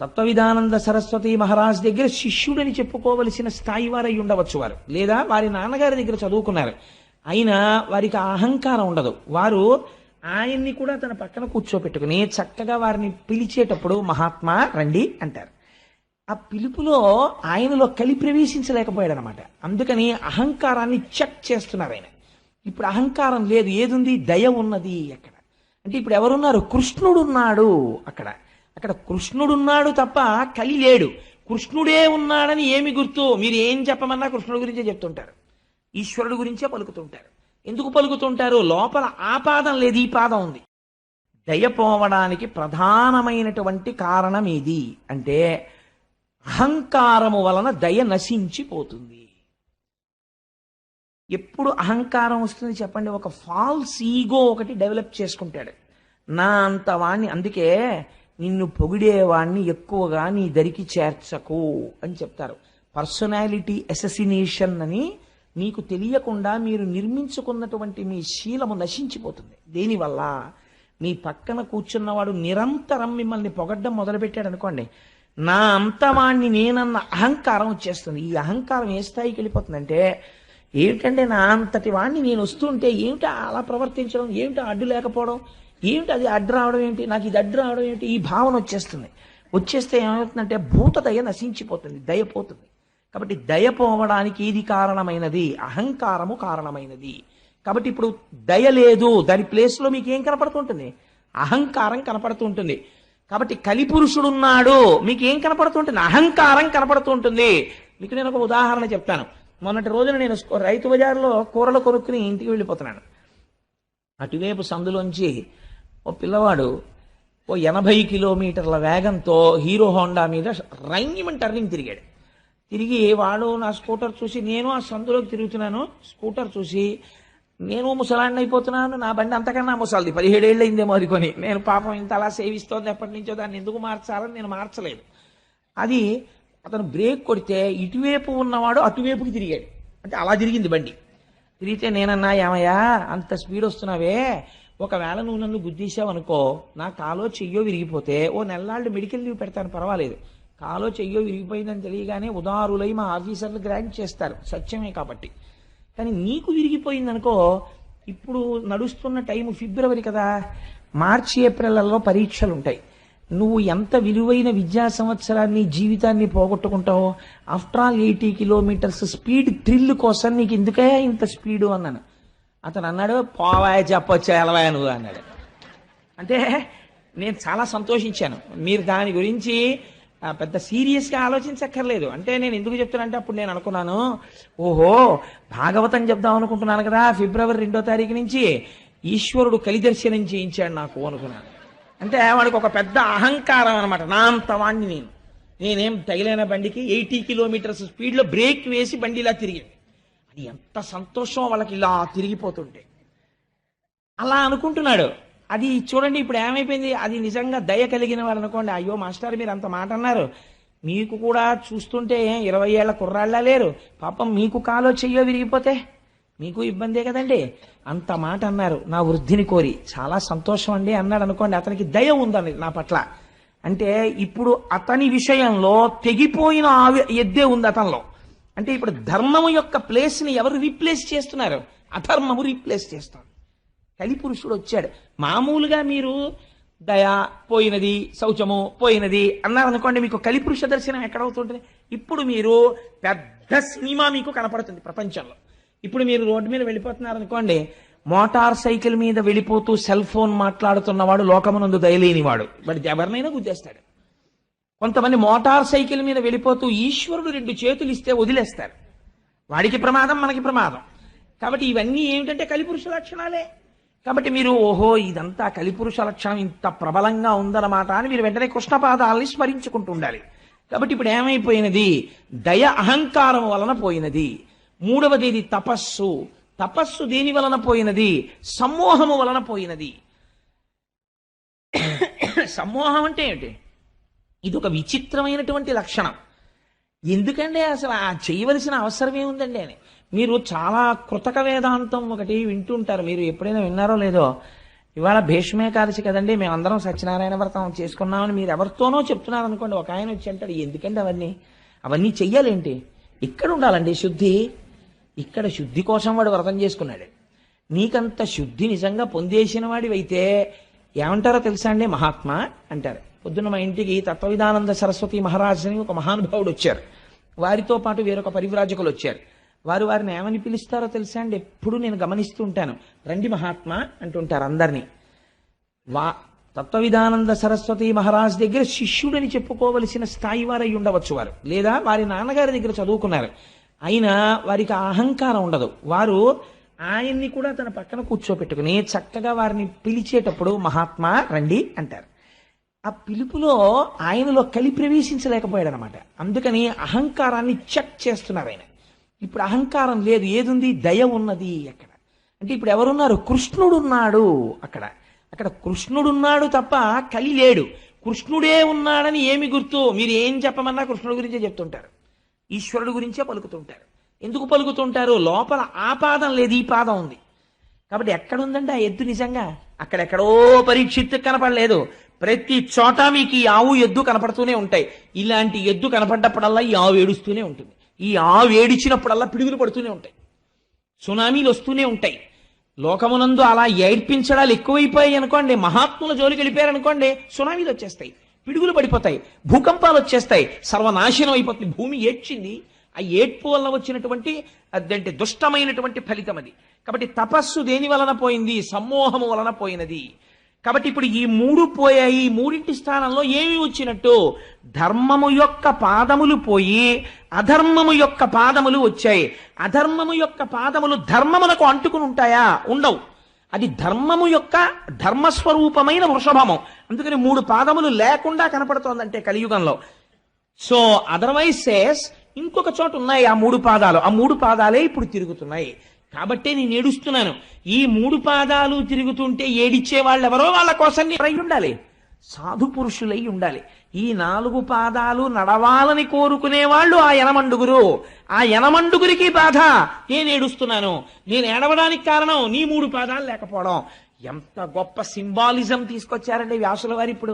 తత్వవిధానంద సరస్వతి మహారాజ్ దగ్గర శిష్యుడని చెప్పుకోవలసిన స్థాయి వారై ఉండవచ్చు వారు. లేదా వారి నాన్నగారి దగ్గర చదువుకున్నారు. అయినా వారికి అహంకారం ఉండదు. వారు ఆయన్ని కూడా తన పక్కన కూర్చోపెట్టుకుని చక్కగా వారిని పిలిచేటప్పుడు మహాత్మా రండి అంటారు. ఆ పిలుపులో ఆయనలో కలి ప్రవేశించలేకపోయాడు అనమాట అందుకని అహంకారాన్ని చెక్ చేస్తున్నారు ఆయన. ఇప్పుడు అహంకారం లేదు. ఏదుంది? దయ ఉన్నది అక్కడ. అంటే ఇప్పుడు ఎవరున్నారు? కృష్ణుడున్నాడు అక్కడ. అక్కడ కృష్ణుడున్నాడు తప్ప కలి లేడు. కృష్ణుడే ఉన్నాడని ఏమి గుర్తు? మీరు ఏం చెప్పమన్నా కృష్ణుడి గురించే చెప్తుంటారు. ఈశ్వరుడు గురించే పలుకుతుంటారు. ఎందుకు పలుకుతుంటారు? లోపల ఆ పాదం లేదు ఈ పాదం ఉంది. దయ పోవడానికి ప్రధానమైనటువంటి కారణం ఇది అంటే అహంకారము వలన దయ నశించిపోతుంది. ఎప్పుడు అహంకారం వస్తుంది చెప్పండి? ఒక ఫాల్స్ ఈగో ఒకటి డెవలప్ చేసుకుంటాడు. నా అంత వాణ్ణి అందుకే నిన్ను పొగిడేవాణ్ణి ఎక్కువగా నీ దరికి చేర్చకు అని చెప్తారు. పర్సనాలిటీ అససినేషన్ అని మీకు తెలియకుండా మీరు నిర్మించుకున్నటువంటి మీ శీలము నశించిపోతుంది. దేనివల్ల? మీ పక్కన కూర్చున్నవాడు నిరంతరం మిమ్మల్ని పొగడ్డం మొదలుపెట్టాడు అనుకోండి. నా అంతవాణ్ణి నేనన్న అహంకారం వచ్చేస్తుంది. ఈ అహంకారం ఏ స్థాయికి వెళ్ళిపోతుందంటే ఏమిటంటే నా అంతటి వాణ్ణి నేను వస్తుంటే ఏమిటా అలా ప్రవర్తించడం? ఏమిటా అడ్డు లేకపోవడం? ఏమిటి అది అడ్డు రావడం ఏంటి? నాకు ఇది అడ్డు రావడం ఏంటి? ఈ భావన వచ్చేస్తుంది. వచ్చేస్తే ఏమవుతుందంటే భూత దయ నశించిపోతుంది దయ పోతుంది. కాబట్టి దయ పోవడానికి ఇది కారణమైనది? అహంకారము కారణమైనది. కాబట్టి ఇప్పుడు దయ లేదు దాని ప్లేస్లో మీకు ఏం కనపడుతుంటుంది? అహంకారం కనపడుతుంటుంది. కాబట్టి కలిపురుషుడున్నాడు మీకు ఏం కనపడుతుంటుంది? అహంకారం కనపడుతుంటుంది. మీకు నేను ఒక ఉదాహరణ చెప్తాను. మొన్నటి రోజున నేను రైతు బజార్లో కూరలు కొనుక్కుని ఇంటికి వెళ్ళిపోతున్నాను. అటువైపు సందులోంచి ఓ పిల్లవాడు ఓ ఎనభై కిలోమీటర్ల వేగంతో హీరో హోండా మీద రైంగిమని టర్నింగ్ తిరిగాడు. తిరిగి వాడు నా స్కూటర్ చూసి నేను ఆ సందులోకి తిరుగుతున్నాను. స్కూటర్ చూసి నేను ముసలాండి అయిపోతున్నాను నా బండి అంతకన్నా ముసలిది. పదిహేడేళ్ళు అయిందేమో అనుకొని నేను పాపం ఇంత అలా సేవిస్తోంది ఎప్పటి నుంచో దాన్ని ఎందుకు మార్చాలని నేను మార్చలేదు. అది అతను బ్రేక్ కొడితే ఇటువైపు ఉన్నవాడు అటువైపుకి తిరిగాడు. అంటే అలా తిరిగింది బండి. తిరిగితే నేనన్నా ఏమయ్యా అంత స్పీడ్ వస్తున్నావే. ఒకవేళ నువ్వు నన్ను గుద్దీసావు అనుకో నా కాలో చెయ్యో విరిగిపోతే ఓ నెల్లాళ్ళు మెడికల్ లీవ్ పెడతాను పర్వాలేదు. కాలో చెయ్యో విరిగిపోయిందని తెలియగానే ఉదారులై మా ఆఫీసర్లు గ్రాంట్ చేస్తారు. సత్యమే కాబట్టి. కానీ నీకు విరిగిపోయిందనుకో ఇప్పుడు నడుస్తున్న టైం ఫిబ్రవరి కదా మార్చి ఏప్రిల్లలో పరీక్షలు ఉంటాయి నువ్వు ఎంత విలువైన విద్యా సంవత్సరాన్ని జీవితాన్ని పోగొట్టుకుంటావో after all eighty kilometres speed thrill కోసం నీకు ఎందుకయ్యా ఇంత స్పీడు అన్నాను? అతను అన్నాడు పోవాయ చెప్పొచ్చా ఎలవాయ నువ్వు అన్నాడు. అంటే నేను చాలా సంతోషించాను. మీరు దాని గురించి పెద్ద సీరియస్గా ఆలోచించక్కర్లేదు. అంటే నేను ఎందుకు చెప్తానంటే అప్పుడు నేను అనుకున్నాను ఓహో భాగవతం చెప్దాం అనుకుంటున్నాను కదా ఫిబ్రవరి రెండో తారీఖు నుంచి ఈశ్వరుడు కలిదర్శనం చేయించాడు నాకు అనుకున్నాను. అంటే వాడికి ఒక పెద్ద అహంకారం అనమాట నా అంత వాణ్ణి నేను. నేనేం తగిలిన బండికి ఎయిటీ కిలోమీటర్స్ స్పీడ్లో బ్రేక్ వేసి బండి ఇలా తిరిగింది అది ఎంత సంతోషం వాళ్ళకి ఇలా తిరిగిపోతుంటే. అలా అనుకుంటున్నాడు. అది చూడండి ఇప్పుడు ఏమైపోయింది? అది నిజంగా దయ కలిగిన వారు అనుకోండి అయ్యో మాస్టర్ మీరు అంత మాట అన్నారు. మీకు కూడా చూస్తుంటే ఇరవై ఏళ్ళ కుర్రాళ్ళ లేరు. పాపం మీకు కాలో చెయ్యో విరిగిపోతే మీకు ఇబ్బందే కదండి. అంత మాట అన్నారు. నా వృద్ధిని కోరి. చాలా సంతోషం అండి అన్నాడు అనుకోండి అతనికి దయ ఉందండి నా పట్ల. అంటే ఇప్పుడు అతని విషయంలో తెగిపోయిన ఆవి ఎద్దే ఉంది అతనిలో. అంటే ఇప్పుడు ధర్మము యొక్క ప్లేస్ని ఎవరు రీప్లేస్ చేస్తున్నారు? అధర్మము రీప్లేస్ చేస్తాం కలిపురుషుడు వచ్చాడు. మామూలుగా మీరు దయ పోయినది శౌచము పోయినది అన్నారనుకోండి మీకు కలిపురుష దర్శనం ఎక్కడవుతుంటుంది? ఇప్పుడు మీరు పెద్ద సినిమా మీకు కనపడుతుంది ప్రపంచంలో. ఇప్పుడు మీరు రోడ్డు మీద వెళ్ళిపోతున్నారు అనుకోండి మోటార్ సైకిల్ మీద వెళ్ళిపోతూ సెల్ ఫోన్ మాట్లాడుతున్నవాడు లోకమునందు దయలేనివాడు. వాడు ఎవరినైనా గుద్దేస్తాడు. కొంతమంది మోటార్ సైకిల్ మీద వెళ్ళిపోతూ ఈశ్వరుడు రెండు చేతులు ఇస్తే వదిలేస్తారు. వాడికి ప్రమాదం మనకి ప్రమాదం. కాబట్టి ఇవన్నీ ఏమిటంటే కలిపురుష లక్షణాలే. కాబట్టి మీరు ఓహో ఇదంతా కలిపురుష లక్షణం ఇంత ప్రబలంగా ఉందన్నమాట అని మీరు వెంటనే కృష్ణపాదాలని స్మరించుకుంటూ ఉండాలి. కాబట్టి ఇప్పుడు ఏమైపోయినది? దయ అహంకారం వలన పోయినది. మూడవది తపస్సు. తపస్సు దేని వలన పోయినది? సమ్మోహము వలన పోయినది. సమ్మోహం అంటే ఏంటి ఇది ఒక విచిత్రమైనటువంటి లక్షణం. ఎందుకంటే అసలు ఆ చేయవలసిన అవసరం ఏముందండి అని? మీరు చాలా కృతక వేదాంతం ఒకటి వింటుంటారు. మీరు ఎప్పుడైనా విన్నారో లేదో? ఇవాళ భీష్మేకాదశి కదండి మేమందరం సత్యనారాయణ వ్రతం చేసుకున్నామని మీరు ఎవరితోనో చెప్తున్నారు అనుకోండి ఒక ఆయన వచ్చి అంటాడు ఎందుకండి అవన్నీ? అవన్నీ చెయ్యాలేంటి? ఇక్కడ ఉండాలండి శుద్ధి. ఇక్కడ శుద్ధి కోసం వాడు వ్రతం చేసుకున్నాడు. నీకంత శుద్ధి నిజంగా పొందేసిన వాడివైతే ఏమంటారో తెలుసా అండి? మహాత్మా అంటారు. పొద్దున్న మా ఇంటికి తత్వవిధానంద సరస్వతి మహారాజుని ఒక మహానుభావుడు వచ్చారు. వారితో పాటు వేరొక పరివ్రాజకులు వచ్చారు. వారు వారిని ఏమని పిలుస్తారో తెలుసా అండి? ఎప్పుడు నేను గమనిస్తూ ఉంటాను రండి మహాత్మా అంటుంటారు అందరినీ. వా తత్వవిధానంద సరస్వతి మహారాజ్ దగ్గర శిష్యుడని చెప్పుకోవలసిన స్థాయి వారై ఉండవచ్చు వారు. లేదా వారి నాన్నగారి దగ్గర చదువుకున్నారు. అయినా వారికి అహంకారం ఉండదు. వారు ఆయన్ని కూడా తన పక్కన కూర్చోపెట్టుకుని చక్కగా వారిని పిలిచేటప్పుడు మహాత్మా రండి అంటారు. ఆ పిలుపులో ఆయనలో కలి ప్రవేశించలేకపోయాడు అనమాట అందుకని అహంకారాన్ని చెక్ చేస్తున్నారు ఆయన. ఇప్పుడు అహంకారం లేదు ఏదుంది? దయ ఉన్నది అక్కడ. అంటే ఇప్పుడు ఎవరున్నారు? కృష్ణుడున్నాడు అక్కడ. అక్కడ కృష్ణుడున్నాడు తప్ప కలి లేడు. కృష్ణుడే ఉన్నాడని ఏమి గుర్తు? మీరు ఏం చెప్పమన్నా కృష్ణుడి గురించే చెప్తుంటారు. ఈశ్వరుడు గురించే పలుకుతుంటారు. ఎందుకు పలుకుతుంటారు? లోపల ఆ పాదం లేదు ఈ పాదం ఉంది. కాబట్టి ఎక్కడుందండి ఆ ఎద్దు నిజంగా? అక్కడెక్కడో పరీక్షిత్తు కనపడలేదు. ప్రతి చోట మీకు ఈ ఆవు ఎద్దు కనపడుతూనే ఉంటాయి. ఇలాంటి ఎద్దు కనపడ్డప్పుడల్లా ఈ ఆవు ఏడుస్తూనే ఉంటుంది. ఈ ఆవు ఏడిచినప్పుడల్లా పిడుగులు పడుతూనే ఉంటాయి. సునామీలు వస్తూనే ఉంటాయి. లోకమునందు అలా ఏడ్పించడాలు ఎక్కువైపోయాయి అనుకోండి మహాత్ముల జోలికి వెళ్ళిపోయారనుకోండి సునామీలు వచ్చేస్తాయి. పిడుగులు పడిపోతాయి. భూకంపాలు వచ్చేస్తాయి. సర్వనాశనం అయిపోతుంది. భూమి ఏడ్చింది. ఆ ఏడ్పు వల్ల వచ్చినటువంటి అదంటే దుష్టమైనటువంటి ఫలితం అది. కాబట్టి తపస్సు దేని వలన పోయింది? సమ్మోహము వలన పోయినది. కాబట్టి ఇప్పుడు ఈ మూడు పోయాయి ఈ మూడింటి స్థానంలో ఏమి వచ్చినట్టు? ధర్మము యొక్క పాదములు పోయి అధర్మము యొక్క పాదములు వచ్చాయి. అధర్మము యొక్క పాదములు ధర్మములకు అంటుకుని ఉంటాయా? ఉండవు. అది ధర్మము యొక్క ధర్మస్వరూపమైన వృషభము. అందుకని మూడు పాదములు లేకుండా కనపడుతోందంటే కలియుగంలో. సో అదర్వైజ్ సేస్ ఇంకొక చోట ఉన్నాయి ఆ మూడు పాదాలు. ఆ మూడు పాదాలే ఇప్పుడు తిరుగుతున్నాయి. కాబట్టే నేను ఏడుస్తున్నాను. ఈ మూడు పాదాలు తిరుగుతుంటే ఏడిచ్చే వాళ్ళు ఎవరో వాళ్ళ కోసం నేను అయి ఉండాలి. సాధు పురుషులై ఉండాలి. ఈ నాలుగు పాదాలు నడవాలని కోరుకునే వాళ్ళు ఆ యనమండుగురు. ఆ యనమండుగురికి బాధ. నేను ఏడుస్తున్నాను. నేను ఏడవడానికి కారణం నీ మూడు పాదాలు లేకపోవడం. ఎంత గొప్ప సింబాలిజం తీసుకొచ్చారండి వ్యాసుల వారు ఇప్పుడు.